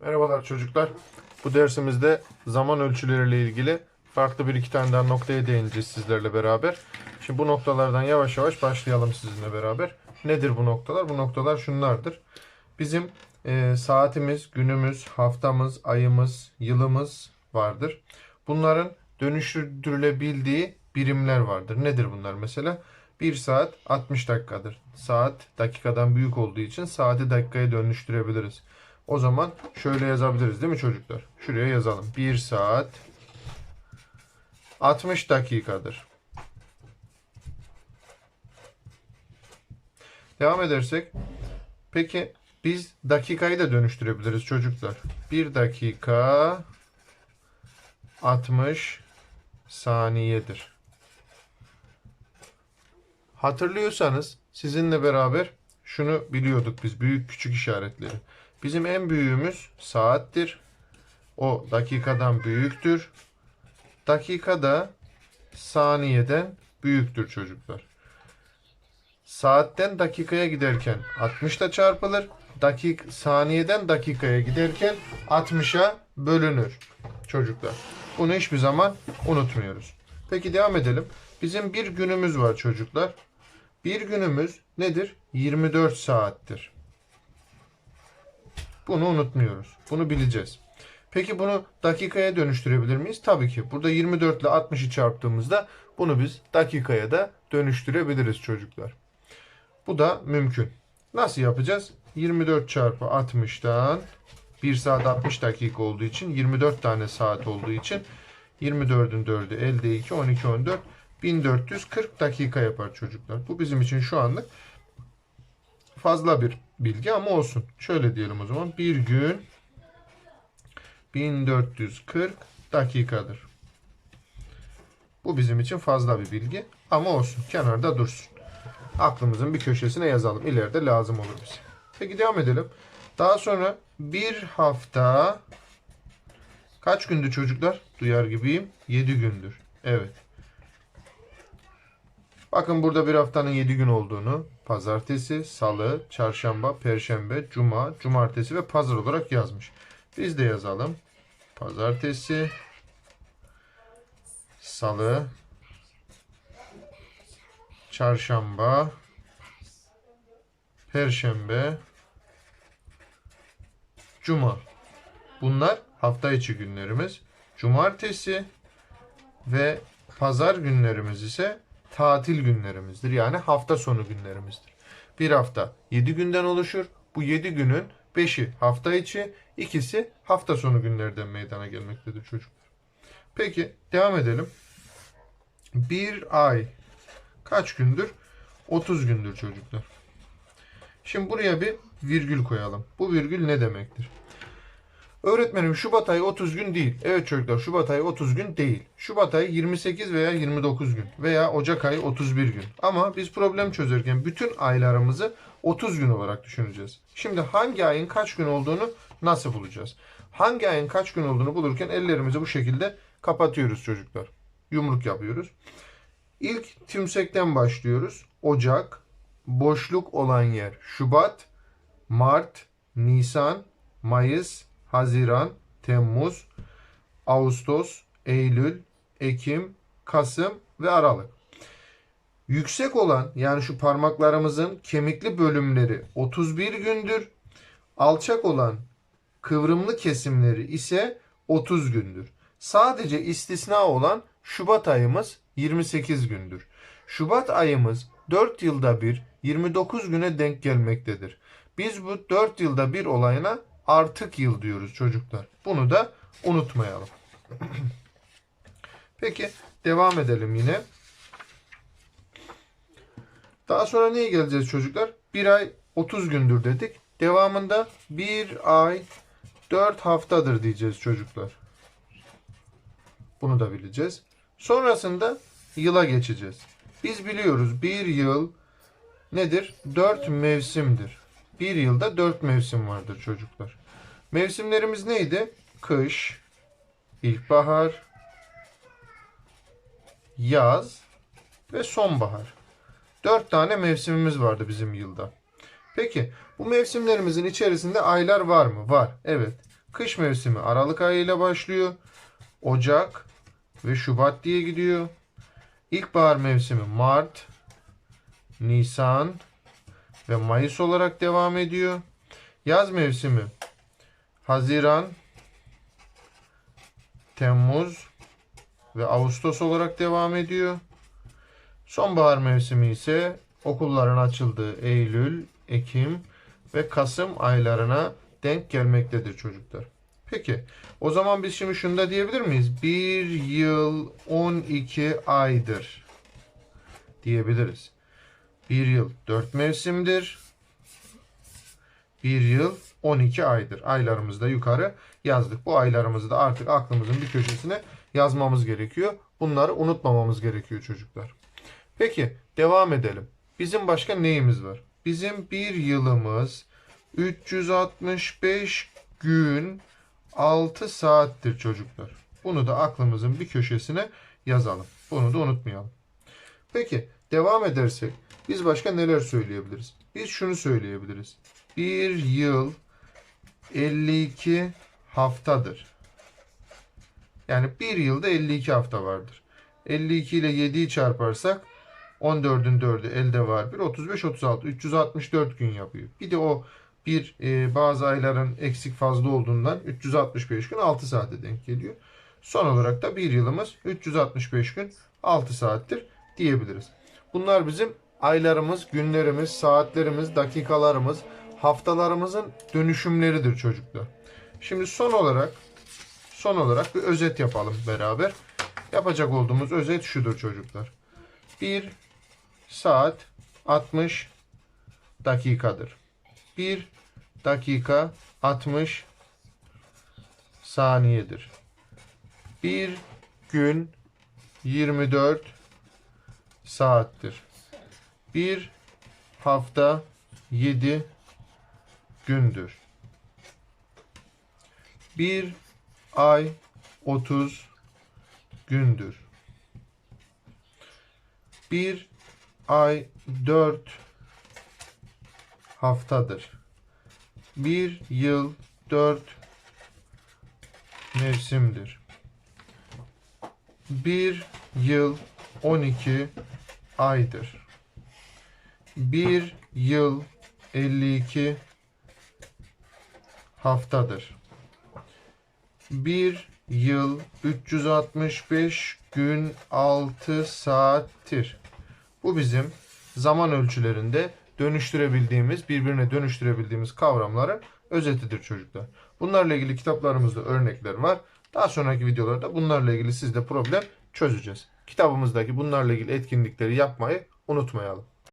Merhabalar çocuklar. Bu dersimizde zaman ölçüleriyle ilgili farklı bir iki tane daha noktaya değineceğiz sizlerle beraber. Şimdi bu noktalardan yavaş yavaş başlayalım sizinle beraber. Nedir bu noktalar? Bu noktalar şunlardır. Bizim e, saatimiz, günümüz, haftamız, ayımız, yılımız vardır. Bunların dönüştürülebildiği birimler vardır. Nedir bunlar mesela? 1 saat 60 dakikadır. Saat dakikadan büyük olduğu için saati dakikaya dönüştürebiliriz. O zaman şöyle yazabiliriz değil mi çocuklar? Şuraya yazalım. 1 saat 60 dakikadır. Devam edersek. Peki biz dakikayı da dönüştürebiliriz çocuklar. 1 dakika 60 saniyedir. Hatırlıyorsanız sizinle beraber şunu biliyorduk biz büyük küçük işaretleri. Bizim en büyüğümüz saattir. O dakikadan büyüktür. Dakika da saniyeden büyüktür çocuklar. Saatten dakikaya giderken 60 ile çarpılır. Dakik saniyeden dakikaya giderken 60'a bölünür çocuklar. Bunu hiçbir zaman unutmuyoruz. Peki devam edelim. Bizim bir günümüz var çocuklar. Bir günümüz nedir? 24 saattir. Bunu unutmuyoruz. Bunu bileceğiz. Peki bunu dakikaya dönüştürebilir miyiz? Tabii ki. Burada 24 ile 60'ı çarptığımızda bunu biz dakikaya da dönüştürebiliriz çocuklar. Bu da mümkün. Nasıl yapacağız? 24 çarpı 60'tan 1 saat 60 dakika olduğu için 24 tane saat olduğu için 24'ün 4'ü elde 2 12 14 1440 dakika yapar çocuklar. Bu bizim için şu anlık fazla bir bilgi ama olsun. Şöyle diyelim o zaman. Bir gün 1440 dakikadır. Bu bizim için fazla bir bilgi ama olsun. Kenarda dursun. Aklımızın bir köşesine yazalım. İleride lazım olur bize. Peki devam edelim. Daha sonra bir hafta kaç gündür çocuklar? Duyar gibiyim. 7 gündür. Evet. Bakın burada bir haftanın 7 gün olduğunu pazartesi, salı, çarşamba, perşembe, cuma, cumartesi ve pazar olarak yazmış. Biz de yazalım. Pazartesi, salı, çarşamba, perşembe, cuma. Bunlar hafta içi günlerimiz. Cumartesi ve pazar günlerimiz ise tatil günlerimizdir. Yani hafta sonu günlerimizdir. Bir hafta 7 günden oluşur. Bu 7 günün 5'i hafta içi, ikisi hafta sonu günlerden meydana gelmektedir çocuklar. Peki devam edelim. Bir ay kaç gündür? 30 gündür çocuklar. Şimdi buraya bir virgül koyalım. Bu virgül ne demektir? Öğretmenim Şubat ayı 30 gün değil. Evet çocuklar Şubat ayı 30 gün değil. Şubat ayı 28 veya 29 gün veya Ocak ayı 31 gün. Ama biz problem çözerken bütün aylarımızı 30 gün olarak düşüneceğiz. Şimdi hangi ayın kaç gün olduğunu nasıl bulacağız? Hangi ayın kaç gün olduğunu bulurken ellerimizi bu şekilde kapatıyoruz çocuklar. Yumruk yapıyoruz. İlk tümsekten başlıyoruz. Ocak, boşluk olan yer Şubat, Mart, Nisan, Mayıs, Haziran, Temmuz, Ağustos, Eylül, Ekim, Kasım ve Aralık. Yüksek olan yani şu parmaklarımızın kemikli bölümleri 31 gündür. Alçak olan kıvrımlı kesimleri ise 30 gündür. Sadece istisna olan Şubat ayımız 28 gündür. Şubat ayımız 4 yılda bir 29 güne denk gelmektedir. Biz bu 4 yılda bir olayına artık yıl diyoruz çocuklar. Bunu da unutmayalım. Peki devam edelim yine. Daha sonra neye geleceğiz çocuklar? Bir ay 30 gündür dedik. Devamında bir ay 4 haftadır diyeceğiz çocuklar. Bunu da bileceğiz. Sonrasında yıla geçeceğiz. Biz biliyoruz bir yıl nedir? 4 mevsimdir. Bir yılda 4 mevsim vardır çocuklar. Mevsimlerimiz neydi? Kış, ilkbahar, yaz ve sonbahar. Dört tane mevsimimiz vardı bizim yılda. Peki bu mevsimlerimizin içerisinde aylar var mı? Var. Evet. Kış mevsimi Aralık ayı ile başlıyor. Ocak ve Şubat diye gidiyor. İlkbahar mevsimi Mart, Nisan ve Mayıs olarak devam ediyor. Yaz mevsimi Haziran, Temmuz ve Ağustos olarak devam ediyor. Sonbahar mevsimi ise okulların açıldığı Eylül, Ekim ve Kasım aylarına denk gelmektedir çocuklar. Peki o zaman biz şimdi şunu da diyebilir miyiz? Bir yıl 12 aydır diyebiliriz. Bir yıl 4 mevsimdir. Bir yıl 12 aydır. Aylarımızı da yukarı yazdık. Bu aylarımızı da artık aklımızın bir köşesine yazmamız gerekiyor. Bunları unutmamamız gerekiyor çocuklar. Peki devam edelim. Bizim başka neyimiz var? Bizim bir yılımız 365 gün 6 saattir çocuklar. Bunu da aklımızın bir köşesine yazalım. Bunu da unutmayalım. Peki devam edersek biz başka neler söyleyebiliriz? Biz şunu söyleyebiliriz. Bir yıl 52 haftadır. Yani bir yılda 52 hafta vardır. 52 ile 7'yi çarparsak 14'ün 4'ü elde var. Bir 35 36 364 gün yapıyor. Bir de o bir e, bazı ayların eksik fazla olduğundan 365 gün 6 saate denk geliyor. Son olarak da bir yılımız 365 gün 6 saattir diyebiliriz. Bunlar bizim aylarımız, günlerimiz, saatlerimiz, dakikalarımız, haftalarımızın dönüşümleridir çocuklar. Şimdi son olarak son olarak bir özet yapalım beraber. Yapacak olduğumuz özet şudur çocuklar. 1 saat 60 dakikadır. 1 dakika 60 saniyedir. 1 gün 24 saattir. 1 hafta 7 gündür. 1 ay 30 gündür. 1 ay 4 haftadır. Bir yıl 4 mevsimdir. Bir yıl 12 aydır. Bir yıl 52 haftadır. Bir yıl 365 gün 6 saattir. Bu bizim zaman ölçülerinde dönüştürebildiğimiz, birbirine dönüştürebildiğimiz kavramların özetidir çocuklar. Bunlarla ilgili kitaplarımızda örnekler var. Daha sonraki videolarda bunlarla ilgili sizde problem çözeceğiz. Kitabımızdaki bunlarla ilgili etkinlikleri yapmayı unutmayalım.